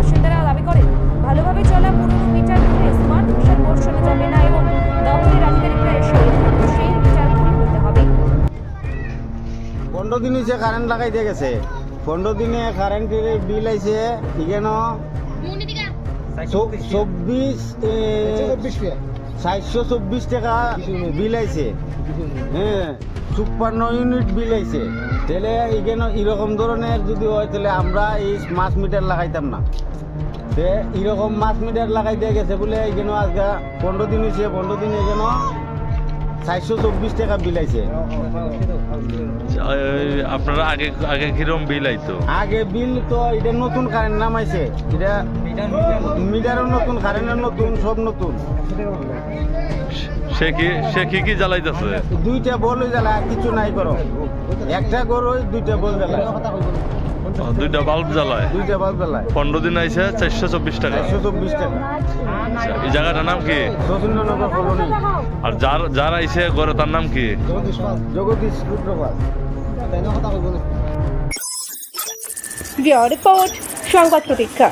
বাসিন্দারা দাবি করেন ভালোভাবে চলা পুরনো মিটার স্মার্ট মিটার বসানো যাবে না এবং দপ্তরের আধিকারিকরা এসে সেই মিটার করতে হবে। পনেরো দিন হয়েছে কারেন্ট লাগাই দিয়ে গেছে। পনেরো দিনে কারেন্টের বিল আইছে চব্বিশ চব্বিশ চারশো চব্বিশ টাকা বিল আইছে। হ্যাঁ চুপ্পান্ন ইউনিট বিল আইছে। তাহলে এখানে এরকম ধরনের যদি হয়, তাহলে আমরা এই মাছ মিটার লাগাইতাম না। তে এরকম মাছ মিটার লাগাই দিয়ে গেছে বলে এখানে আজকে পনেরো দিন হয়েছে পনেরো দিন এখানে চারশো চব্বিশ টাকা বিল আইছে। এই, আপনারা আগে আগে কিরম বিল আইতো? আগে বিল তো এটা নতুন কারেন্ট নামাইছে এটা মিটারও নতুন কারেন্টও নতুন সব নতুন। সে কি সে কি কি জ্বালাইতেছে? দুইটা বল জ্বালা কিছু নাই করো। একটা গরু দুইটা বল জ্বালায় ও, দুইটা বাল্ব জ্বালায়। দুইটা বাল্ব জ্বালায়। পনেরো দিন আইসে চারশো চব্বিশ টাকা। চব্বিশ টাকা। আচ্ছা, এই জায়গাটার নাম কি? কলোনি আর যার যার আইছে ঘরে তার নাম কি? জগদীশ রুদ্রপাল রিপোর্ট সংবাদ প্রতীক্ষা।